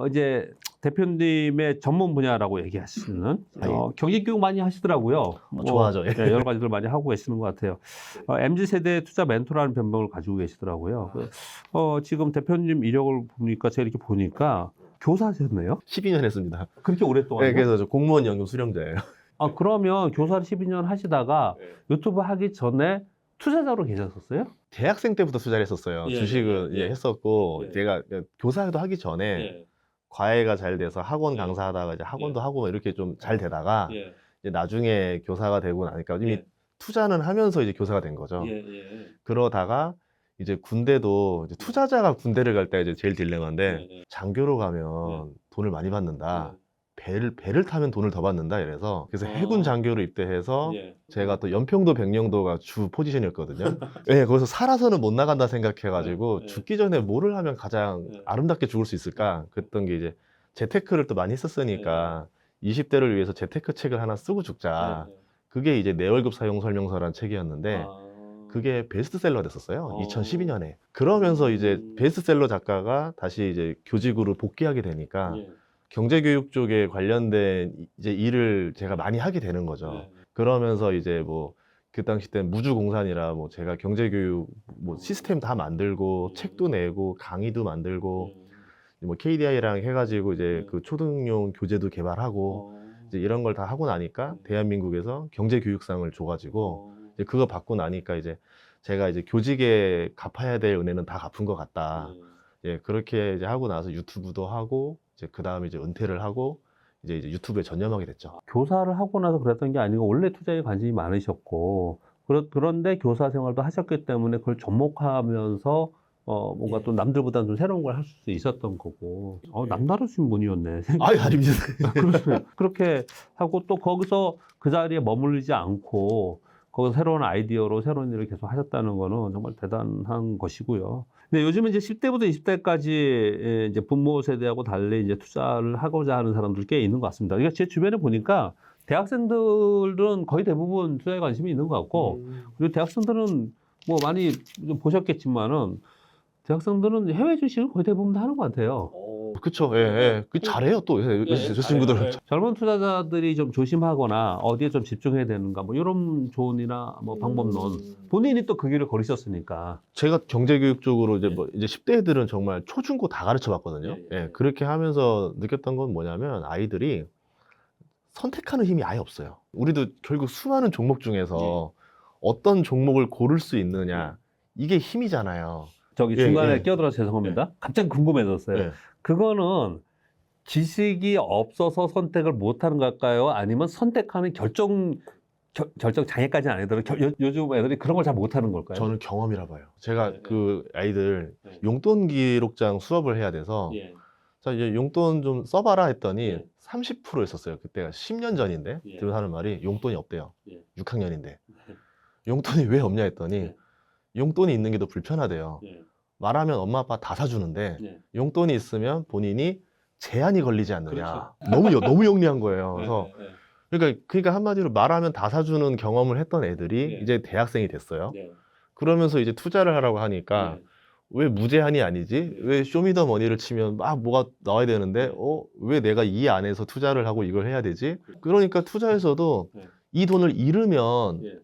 어, 이제 대표님의 전문 분야라고 얘기하시는 어, 경제 교육 많이 하시더라고요. 뭐, 좋아하죠. 예. 네, 여러 가지들 많이 하고 계시는 것 같아요. 어, MZ 세대 투자 멘토라는 변명을 가지고 계시더라고요. 그, 어, 지금 대표님 이력을 보니까 제가 이렇게 보니까 교사셨네요. 12년 했습니다. 그렇게 오랫동안. 네, 그래서 저 공무원 연금 수령자예요. 아 그러면 교사를 12년 하시다가 유튜브 하기 전에 투자자로 계셨었어요? 대학생 때부터 투자를 했었어요. 예, 주식은 예, 예, 했었고 예. 제가 교사도 하기 전에 과외가 잘 돼서 학원 강사하다가 이제 학원도 하고 이렇게 좀 잘 되다가 예. 이제 나중에 교사가 되고 나니까 이미 예. 투자는 하면서 이제 교사가 된 거죠. 예, 예. 그러다가 이제 군대도 이제 투자자가 군대를 갈때 이제 제일 딜레마인데 예, 예. 장교로 가면 돈을 많이 받는다. 배를 배를 타면 돈을 더 받는다 이래서 그래서 아. 해군 장교로 입대해서 예. 제가 또 연평도 백령도가 주 포지션이었거든요. 네, 거기서 살아서는 못 나간다 생각해가지고 네, 네. 죽기 전에 뭐를 하면 가장 네. 아름답게 죽을 수 있을까? 그랬던 게 이제 재테크를 또 많이 했었으니까 네. 20대를 위해서 재테크 책을 하나 쓰고 죽자. 그게 이제 내 월급 사용 설명서라는 책이었는데 아. 그게 베스트셀러 됐었어요. 어. 2012년에. 그러면서 이제 음. 베스트셀러 작가가 다시 이제 교직으로 복귀하게 되니까 예. 경제교육 쪽에 관련된 이제 일을 제가 많이 하게 되는 거죠. 네. 그러면서 이제 뭐 그 당시 때 무주공산이라 뭐 제가 경제교육 뭐 시스템 다 만들고 음. 책도 내고 강의도 만들고 음. 뭐 KDI랑 해가지고 이제 네. 그 초등용 교재도 개발하고 어. 이제 이런 걸 다 하고 나니까 음. 대한민국에서 경제교육상을 줘가지고 어. 이제 그거 받고 나니까 이제 제가 이제 교직에 갚아야 될 은혜는 다 갚은 것 같다. 네. 예, 그렇게 이제 하고 나서 유튜브도 하고 이제 그 다음에 이제 은퇴를 하고 이제 이제 유튜브에 전념하게 됐죠. 교사를 하고 나서 그랬던 게 아니고 원래 투자에 관심이 많으셨고 그런데 교사 생활도 하셨기 때문에 그걸 접목하면서 어 뭔가 예. 또 남들보다는 좀 새로운 걸 할 수 있었던 거고 어 남다르신 분이었네 아유 아닙니다. 그렇게, 그렇게 하고 또 거기서 그 자리에 머물리지 않고 거기서 새로운 아이디어로 새로운 일을 계속 하셨다는 거는 정말 대단한 것이고요. 근데 요즘은 이제 10대부터 20대까지 이제 부모 세대하고 달리 이제 투자를 하고자 하는 사람들 꽤 있는 것 같습니다. 그러니까 제 주변에 보니까 대학생들은 거의 대부분 투자에 관심이 있는 것 같고 음. 그리고 대학생들은 뭐 많이 좀 보셨겠지만은 대학생들은 해외 주식을 거의 대부분 다 하는 것 같아요. 그쵸, 예, 예. 그 잘해요 또, 예, 예, 저, 저 친구들은. 젊은 투자자들이 좀 조심하거나 어디에 좀 집중해야 되는가 뭐 이런 조언이나 뭐 방법론 본인이 또 그 길을 걸으셨으니까 제가 경제교육 쪽으로 이제 예. 뭐 이제 10대 애들은 정말 초중고 다 가르쳐 봤거든요. 예, 예. 예, 그렇게 하면서 느꼈던 건 뭐냐면 아이들이 선택하는 힘이 아예 없어요. 우리도 결국 수많은 종목 중에서 예. 어떤 종목을 고를 수 있느냐 이게 힘이잖아요. 저기 예, 중간에 예. 끼어들어서 죄송합니다. 갑자기 궁금해졌어요. 예. 그거는 지식이 없어서 선택을 못하는 걸까요? 아니면 선택하는 결정 결, 결정 장애까지는 아니더라도 요, 요즘 애들이 그런 걸 잘 못하는 걸까요? 저는 경험이라 봐요. 제가 예, 그 아이들 예. 용돈 기록장 수업을 해야 돼서 예. 자 이제 용돈 좀 써봐라 했더니 예. 30% 있었어요. 그때가 10년 전인데 예. 들어 하는 말이 용돈이 없대요. 예. 6학년인데 용돈이 왜 없냐 했더니 예. 용돈이 있는 게 더 불편하대요. 예. 말하면 엄마 아빠 다 사주는데 예. 용돈이 있으면 본인이 제한이 걸리지 않느냐. 너무 여- 너무 영리한 거예요. 그래서 예, 예, 그러니까 그러니까 한마디로 말하면 다 사주는 경험을 했던 애들이 예. 이제 대학생이 됐어요. 예. 그러면서 이제 투자를 하라고 하니까 예. 왜 무제한이 아니지? 왜 쇼미더머니를 치면 막 뭐가 나와야 되는데 어 왜 내가 이 안에서 투자를 하고 이걸 해야 되지? 그러니까 투자에서도 네. 이 돈을 잃으면 예.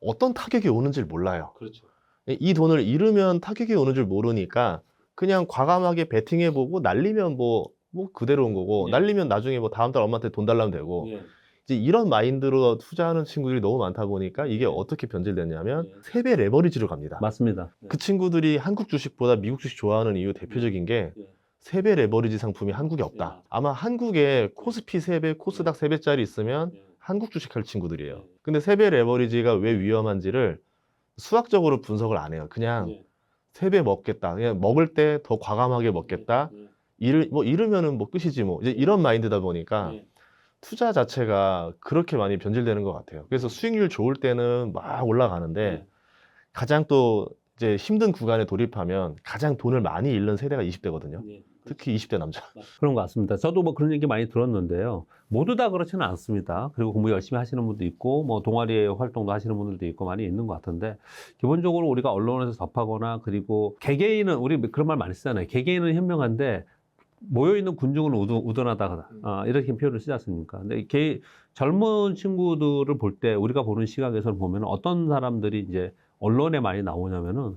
어떤 타격이 오는지를 몰라요. 그렇죠. 이 돈을 잃으면 타격이 오는 줄 모르니까 그냥 과감하게 베팅해보고 날리면 뭐, 뭐 그대로 온 거고 예. 날리면 나중에 뭐 다음 달 엄마한테 돈 달라면 되고 예. 이제 이런 마인드로 투자하는 친구들이 너무 많다 보니까 이게 어떻게 변질됐냐면 예. 세배 레버리지로 갑니다. 맞습니다. 그 친구들이 한국 주식보다 미국 주식 좋아하는 이유 대표적인 게 예. 세배 레버리지 상품이 한국에 없다. 예. 아마 한국에 코스피 세 배 코스닥 세배짜리 있으면 예. 한국 주식 할 친구들이에요. 예. 근데 세 배 레버리지가 왜 위험한지를 수학적으로 분석을 안 해요. 그냥 예. 세배 먹겠다. 그냥 먹을 때 더 과감하게 먹겠다. 예. 잃을, 뭐 잃으면은 뭐 끝이지 뭐. 이제 이런 마인드다 보니까 예. 투자 자체가 그렇게 많이 변질되는 것 같아요. 그래서 수익률 좋을 때는 막 올라가는데 예. 가장 또 이제 힘든 구간에 돌입하면 가장 돈을 많이 잃는 세대가 20대거든요. 예. 특히 20대 남자. 그런 것 같습니다. 저도 뭐 그런 얘기 많이 들었는데요. 모두 다 그렇지는 않습니다. 그리고 공부 열심히 하시는 분도 있고, 뭐 동아리 활동도 하시는 분들도 있고 많이 있는 것 같은데, 기본적으로 우리가 언론에서 접하거나, 그리고 개개인은, 우리 그런 말 많이 쓰잖아요. 개개인은 현명한데, 모여 있는 군중은 우둔, 우둔하다 아, 이렇게 표현을 쓰지 않습니까? 근데 개, 젊은 친구들을 볼 때 우리가 보는 시각에서 보면 어떤 사람들이 이제 언론에 많이 나오냐면은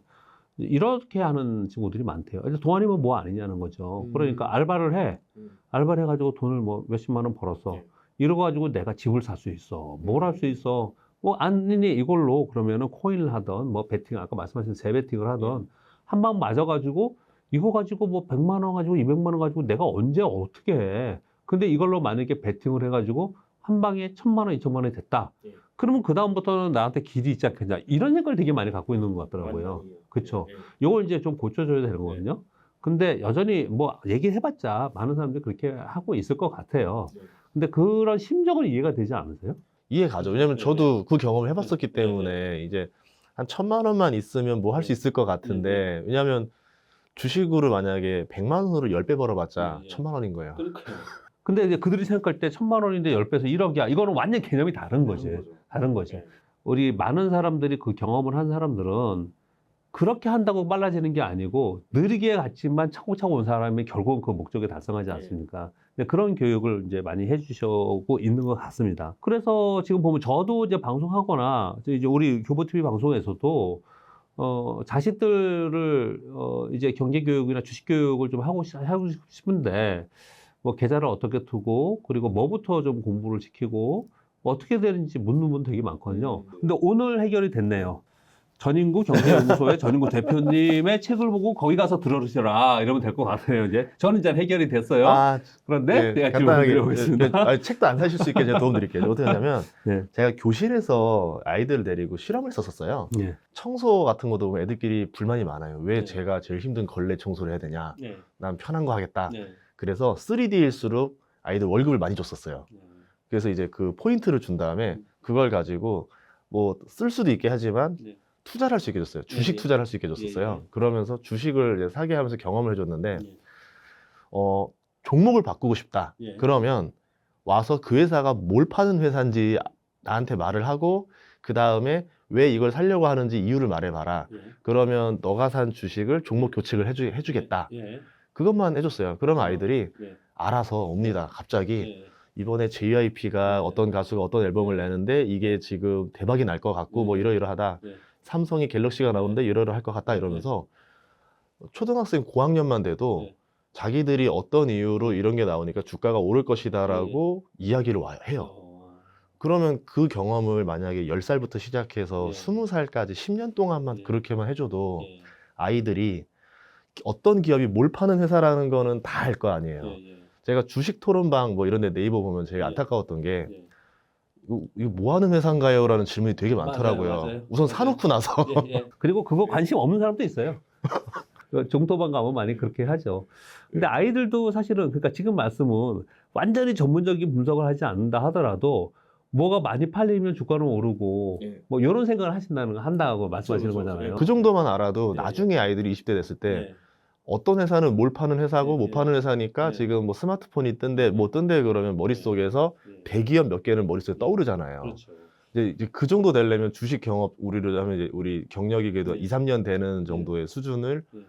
이렇게 하는 친구들이 많대요. 그래서 동아리면 뭐 아니냐는 거죠. 음. 그러니까 알바를 해. 음. 알바를 해가지고 돈을 뭐 몇십만 원 벌었어. 네. 이러고 가지고 내가 집을 살 수 있어. 뭘 할 수 있어. 뭐 아니니 이걸로 그러면은 코인을 하던 뭐 베팅 아까 말씀하신 세 베팅을 하던 한방 맞아가지고 이거 가지고 뭐 100만 원 가지고 200만 원 가지고 내가 언제 어떻게 해. 근데 이걸로 만약에 베팅을 해가지고 한 방에 천만 원, 이천만 원이 됐다. 예. 그러면 그 다음부터는 나한테 길이 있지 않겠냐. 이런 생각을 되게 많이 갖고 있는 것 같더라고요. 그쵸. 요걸 이제 좀 고쳐줘야 되는 거거든요. 근데 여전히 뭐 얘기해봤자 많은 사람들이 그렇게 하고 있을 것 같아요. 네. 근데 그런 심정은 이해가 되지 않으세요? 이해 가죠. 왜냐면 네. 저도 그 경험을 해봤었기 때문에 이제 한 천만 원만 있으면 뭐 할 수 있을 것 같은데 왜냐면 주식으로 만약에 백만 원으로 열 배 벌어봤자 네, 네. 천만 원인 거예요. 근데 이제 그들이 생각할 때 천만 원인데 열 배에서 1억이야. 이거는 완전 개념이 다른 거지. 다른 거지. 네. 우리 많은 사람들이 그 경험을 한 사람들은 그렇게 한다고 빨라지는 게 아니고 느리게 갔지만 차곡차곡 온 사람이 결국은 그 목적에 달성하지 네. 않습니까? 근데 그런 교육을 이제 많이 해주시고 있는 것 같습니다. 그래서 지금 보면 저도 이제 방송하거나 이제 우리 교보 TV 방송에서도 어, 자식들을 어, 이제 경제 교육이나 주식 교육을 좀 하고 싶- 하고 싶은데 뭐 계좌를 어떻게 두고 그리고 뭐부터 좀 공부를 시키고 어떻게 되는지 묻는 분 되게 많거든요. 근데 오늘 해결이 됐네요. 전인구 경제연구소의 전인구 대표님의 책을 보고 거기 가서 들어주시라 이러면 될 것 같아요. 이제 저는 이제 해결이 됐어요. 아, 그런데 네, 내가 질문 드려보겠습니다. 네, 아니, 책도 안 사실 수 있게 제가 도움 드릴게요. 어떻게 하냐면 네. 제가 교실에서 아이들을 데리고 실험을 했었어요. 예. 청소 같은 것도 보면 애들끼리 불만이 많아요. 왜 네. 제가 제일 힘든 걸레 청소를 해야 되냐? 네. 난 편한 거 하겠다. 네. 그래서 3D일수록 아이들 월급을 많이 줬었어요. 그래서 이제 그 포인트를 준 다음에 그걸 가지고 뭐 쓸 수도 있게 하지만 네. 투자를 할 수 있게 해줬어요. 주식 예, 예. 투자를 할 수 있게 해줬었어요. 예, 예. 그러면서 주식을 이제 사게 하면서 경험을 해줬는데 예. 어, 종목을 바꾸고 싶다. 예. 그러면 와서 그 회사가 뭘 파는 회사인지 나한테 말을 하고 그 다음에 왜 이걸 살려고 하는지 이유를 말해봐라. 그러면 너가 산 주식을 종목 교체를 해주, 해주겠다. 예. 그것만 해줬어요. 그러면 아이들이 네. 알아서 옵니다. 갑자기 예. 이번에 JYP가 네. 어떤 가수가 어떤 앨범을 내는데 이게 지금 대박이 날 것 같고 네. 뭐 이러이러하다. 네. 삼성이 갤럭시가 나오는데 이러이러 할 것 같다 이러면서 초등학생 고학년만 돼도 네. 자기들이 어떤 이유로 이런 게 나오니까 주가가 오를 것이다라고 이야기를 와요 해요. 어. 그러면 그 경험을 만약에 10살부터 시작해서 네. 20살까지 10년 동안만 네. 그렇게만 해줘도 예. 아이들이 어떤 기업이 뭘 파는 회사라는 거는 다 알 거 아니에요. 예. 예. 제가 주식 토론방 뭐 이런 데 네이버 보면 제일 네. 안타까웠던 게 예. 이거, 이거 뭐 하는 회사인가요? 라는 질문이 되게 많더라고요. 맞아요, 맞아요. 우선 맞아요. 사놓고 나서. 예, 예. 그리고 그거 관심 없는 사람도 있어요. 그 종토방 가면 많이 그렇게 하죠. 근데 아이들도 사실은 그러니까 지금 말씀은 완전히 전문적인 분석을 하지 않는다 하더라도 뭐가 많이 팔리면 주가는 오르고 예. 뭐 이런 생각을 하신다는 거 한다고 말씀하시는 그렇죠. 거잖아요. 그 정도만 알아도 네. 나중에 아이들이 20대 됐을 때 네. 어떤 회사는 뭘 파는 회사고 네, 못 네. 파는 회사니까 네. 지금 뭐 스마트폰이 뜬대 뭐 뜬대 그러면 머릿속에서 네. 대기업 몇 개는 머릿속에 떠오르잖아요. 그렇죠. 이제, 그 정도 되려면 주식 경업 우리를 하면 이제 우리 경력이 그래도 네. 2, 3년 되는 정도의 수준을 네.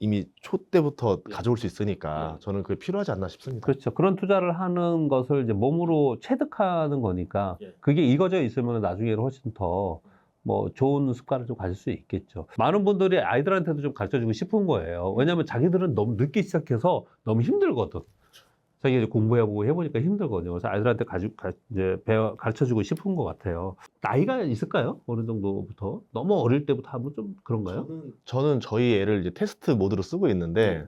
이미 초 때부터 네. 가져올 수 있으니까 네. 저는 그게 필요하지 않나 싶습니다. 그렇죠. 그런 투자를 하는 것을 이제 몸으로 체득하는 거니까 예. 그게 익어져 있으면 나중에는 훨씬 더 뭐 좋은 습관을 좀 가질 수 있겠죠. 많은 분들이 아이들한테도 좀 가르쳐 주고 싶은 거예요. 왜냐하면 자기들은 너무 늦게 시작해서 너무 힘들거든. 자기가 이제 공부해보고 해보니까 힘들거든요. 그래서 아이들한테 가지, 가, 이제 배워, 가르쳐 주고 싶은 것 같아요. 나이가 있을까요? 어느 정도부터? 너무 어릴 때부터 하면 좀 그런가요? 저는 저희 애를 이제 테스트 모드로 쓰고 있는데 네.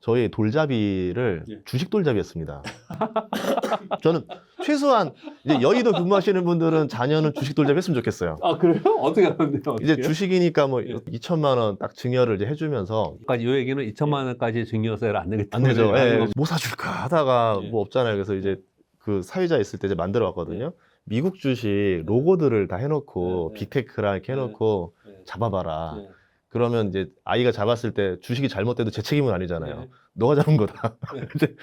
저희 돌잡이를 네. 주식 돌잡이였습니다. 저는 최소한 이제 여의도 근무하시는 분들은 자녀는 주식 돌잡이 했으면 좋겠어요. 아, 그래요? 어떻게 하는데요? 이제 주식이니까 뭐 예. 2천만 원 딱 증여를 이제 해주면서 까지 이 얘기는 2천만 원까지 증여세를 안 내겠다. 안 되죠. 네, 예, 뭐 사줄까 하다가 예. 뭐 없잖아요. 그래서 이제 그 사회자 있을 때 이제 만들어 왔거든요. 미국 주식 로고들을 다 해놓고 네, 네. 빅테크랑 이렇게 해놓고 네. 잡아봐라. 네. 그러면 이제 아이가 잡았을 때 주식이 잘못돼도 제 책임은 아니잖아요. 네. 너가 잡은 거다. 네.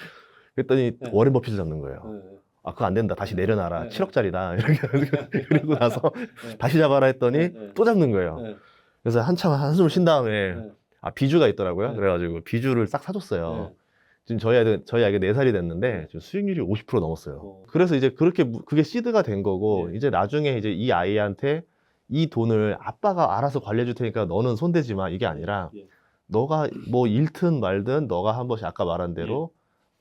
그랬더니 네. 워렌 버핏을 잡는 거예요. 네. 아 그거 안 된다. 다시 내려놔라. 네. 7억짜리다. 이렇게 그리고 나서 네. 다시 잡아라 했더니 네, 네. 또 잡는 거예요. 네. 그래서 한참 한숨을 쉰 다음에 네. 아 비주가 있더라고요. 네. 그래가지고 비주를 싹 사줬어요. 네. 지금 저희 아이들 저희 아이가 4살이 됐는데 지금 수익률이 50% 넘었어요. 어. 그래서 이제 그렇게 무- 그게 시드가 된 거고 예. 이제 나중에 이제 이 아이한테 이 돈을 아빠가 알아서 관리해 줄 테니까 너는 손대지 마 이게 아니라 예. 너가 뭐 잃든 말든 너가 한 번씩 아까 말한 대로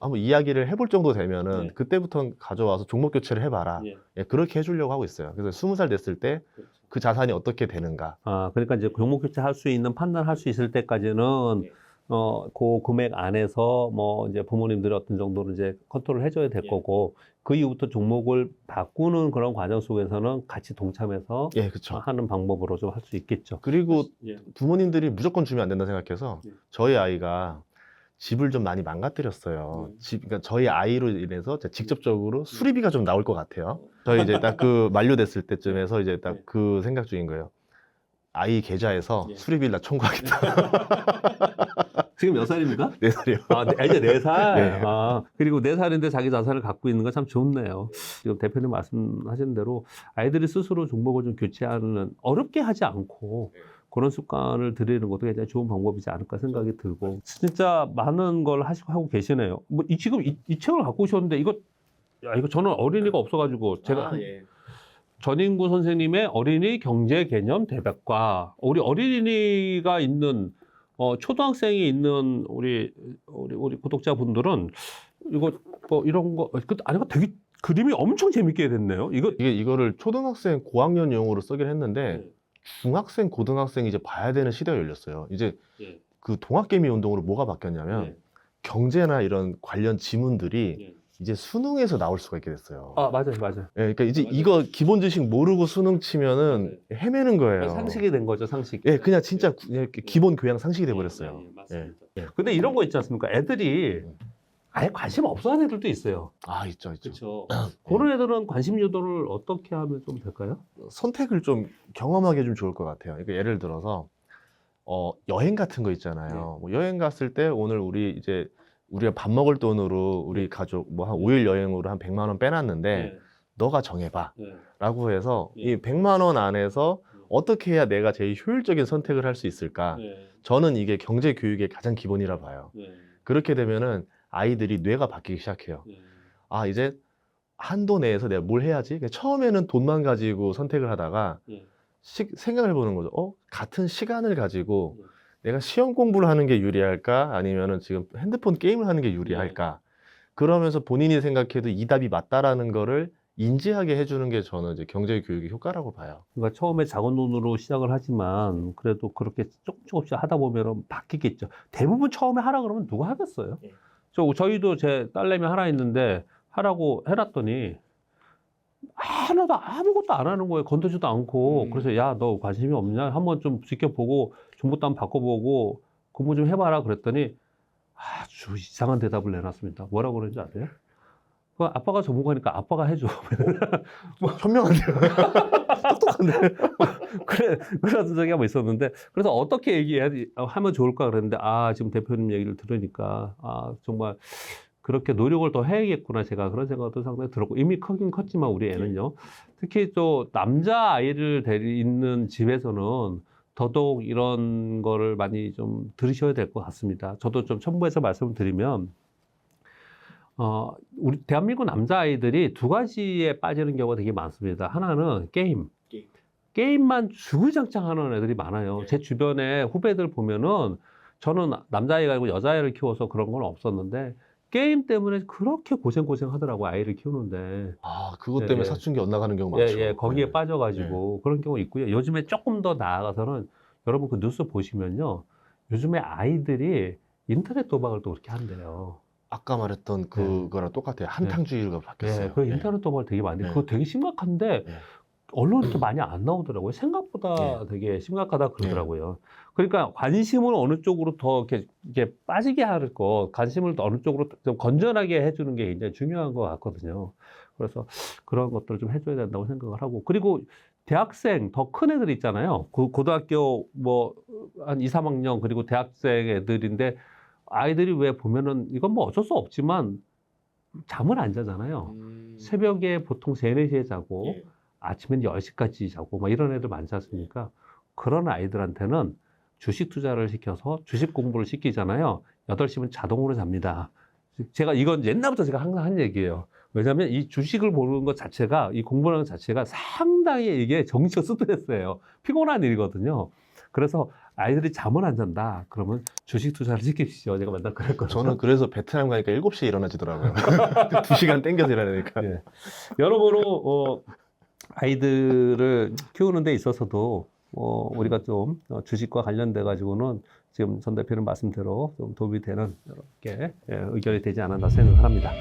한번 이야기를 해볼 정도 되면은 예. 그때부터 가져와서 종목 교체를 해봐라 예. 예, 그렇게 해주려고 하고 있어요. 그래서 스무 살 됐을 때 그 그렇죠. 자산이 어떻게 되는가 아, 그러니까 이제 종목 교체할 수 있는 판단할 수 있을 때까지는 예. 어, 그 금액 안에서 뭐 이제 부모님들이 어떤 정도는 이제 컨트롤 해줘야 될 예. 거고 그 이후부터 종목을 바꾸는 그런 과정 속에서는 같이 동참해서 예, 그렇죠. 하는 방법으로 좀 할 수 있겠죠. 그리고 예. 부모님들이 무조건 주면 안 된다 생각해서 예. 저희 아이가 집을 좀 많이 망가뜨렸어요. 음. 집, 그러니까 저희 아이로 인해서 제가 직접적으로 수리비가 좀 나올 것 같아요. 저희 이제 딱 그 만료됐을 때쯤에서 이제 딱 네. 그 생각 중인 거예요. 아이 계좌에서 예. 수리비를 다 청구하겠다. 지금 몇 살입니까? 네 살이요. 아, 네, 이제 네 살. 네. 아, 그리고 네 살인데 자기 자산을 갖고 있는 건 참 좋네요. 지금 대표님 말씀하신 대로 아이들이 스스로 종목을 좀 교체하는 어렵게 하지 않고 네. 그런 습관을 들이는 것도 굉장히 좋은 방법이지 않을까 생각이 들고 진짜 많은 걸 하시고 하고 계시네요. 뭐 이 지금 이, 이 책을 갖고 오셨는데 이거 야 이거 저는 어린이가 없어가지고 제가 한- 예. 전인구 선생님의 어린이 경제 개념 대백과 우리 어린이가 있는 어, 초등학생이 있는 우리 우리 우리 구독자분들은 이거 뭐 이런 거 그, 아니 이거 되게 그림이 엄청 재밌게 됐네요. 이거 이게 이거를 초등학생 고학년용으로 쓰긴 했는데 네. 중학생 고등학생이 이제 봐야 되는 시대가 열렸어요. 이제 예. 그 동학개미 운동으로 뭐가 바뀌었냐면 예. 경제나 이런 관련 지문들이 예. 이제 수능에서 나올 수가 있게 됐어요. 아 맞아요 맞아요. 예, 그러니까 이제 맞아요. 이거 기본 지식 모르고 수능 치면은 헤매는 거예요. 상식이 된 거죠 상식. 예, 그냥 진짜 구- 그냥 이렇게 기본 교양 상식이 돼 버렸어요. 예, 예, 맞습니다. 예. 근데 이런 거 있지 않습니까? 애들이 음. 아예 관심 없어 하는 애들도 있어요. 아, 있죠, 있죠. 그렇죠. 그런 애들은 관심 유도를 어떻게 하면 좀 될까요? 선택을 좀 경험하기 좀 좋을 것 같아요. 그러니까 예를 들어서 어, 여행 같은 거 있잖아요. 뭐 여행 갔을 때 오늘 우리 이제 우리가 밥 먹을 돈으로 우리 가족 뭐 한 5일 여행으로 한 100만 원 빼놨는데 너가 정해봐. 네. 라고 해서 예. 이 100만 원 안에서 음. 어떻게 해야 내가 제일 효율적인 선택을 할 수 있을까? 네. 저는 이게 경제 교육의 가장 기본이라 봐요. 네. 그렇게 되면은 아이들이 뇌가 바뀌기 시작해요. 네. 아, 이제 한도 내에서 내가 뭘 해야지? 그냥 처음에는 돈만 가지고 선택을 하다가 네. 시- 생각을 해보는 거죠. 어? 같은 시간을 가지고 네. 내가 시험 공부를 하는 게 유리할까? 아니면은 지금 핸드폰 게임을 하는 게 유리할까? 그러면서 본인이 생각해도 이 답이 맞다라는 거를 인지하게 해주는 게 저는 이제 경제 교육의 효과라고 봐요. 그러니까 처음에 작은 돈으로 시작을 하지만 그래도 그렇게 조금 조금씩 하다 보면 바뀌겠죠. 대부분 처음에 하라 그러면 누가 하겠어요? 예. 저 저희도 제 딸내미 하나 있는데 하라고 해놨더니 하나도 아무것도 안 하는 거예요. 건드지도 않고 음. 그래서 야 너 관심이 없냐? 한번 좀 지켜보고 정보도 한번 바꿔보고 공부 좀 해봐라 그랬더니 아주 이상한 대답을 내놨습니다. 뭐라고 그러는지 아세요? 그 아빠가 전문가니까 아빠가 해줘. 현명한데요. 똑똑한데. 그래, 그런 적이 한번 있었는데, 그래서 어떻게 얘기해야, 하면 좋을까 그랬는데, 아, 지금 대표님 얘기를 들으니까, 아, 정말, 그렇게 노력을 더 해야겠구나, 제가 그런 생각도 상당히 들었고, 이미 크긴 컸지만, 우리 애는요. 특히 또, 남자 아이를 데리 있는 집에서는, 더더욱 이런 거를 많이 좀 들으셔야 될 것 같습니다. 저도 좀 첨부해서 말씀을 드리면, 어, 우리 대한민국 남자아이들이 두 가지에 빠지는 경우가 되게 많습니다. 하나는 게임. 게임. 게임만 주구장창 하는 애들이 많아요. 네. 제 주변에 후배들 보면은 저는 남자아이가 아니고 여자아이를 키워서 그런 건 없었는데 게임 때문에 그렇게 고생고생 하더라고, 아이를 키우는데. 아, 그것 예, 때문에 예. 사춘기 엇나가는 경우 예, 많죠. 예, 거기에 네. 빠져가지고 그런 경우 있고요. 요즘에 조금 더 나아가서는 여러분 그 뉴스 보시면요. 요즘에 아이들이 인터넷 도박을 또 그렇게 한대요. 아까 말했던 그거랑 똑같아요. 한탕주의가 바뀌었어요. 네, 그 예. 인터넷 도박을 되게 많이. 네. 그거 되게 심각한데 네. 언론 이렇게 많이 안 나오더라고요. 생각보다 네. 되게 심각하다 그러더라고요. 그러니까 관심을 어느 쪽으로 더 이렇게, 이렇게 빠지게 할 거, 관심을 어느 쪽으로 좀 건전하게 해주는 게 굉장히 중요한 것 같거든요. 그래서 그런 것들을 좀 해줘야 된다고 생각을 하고 그리고 대학생 더 큰 애들 있잖아요. 그 고등학교 뭐 한 2, 3학년 그리고 대학생 애들인데 아이들이 왜 보면은 이건 뭐 어쩔 수 없지만 잠을 안 자잖아요. 음. 새벽에 보통 3, 4시에 자고 예. 아침엔 10시까지 자고 막 이런 애들 많지 않습니까? 그런 아이들한테는 주식 투자를 시켜서 주식 공부를 시키잖아요. 8시면 자동으로 잡니다. 제가 이건 옛날부터 제가 항상 한 얘기예요. 왜냐하면 이 주식을 보는 것 자체가 이 공부하는 것 자체가 상당히 이게 정신적 스트레스예요. 피곤한 일이거든요. 그래서 아이들이 잠을 안 잔다. 그러면 주식 투자를 시킵시오. 제가 맨날 그랬거든요. 저는 그래서 베트남 가니까 7시에 일어나지더라고요. 2시간 땡겨서 일어나니까. 예. 여러모로 어, 아이들을 키우는 데 있어서도 어, 우리가 좀 어, 주식과 관련돼 가지고는 지금 전 대표님 말씀대로 좀 도움이 되는 이렇게 예, 의견이 되지 않았나 생각합니다.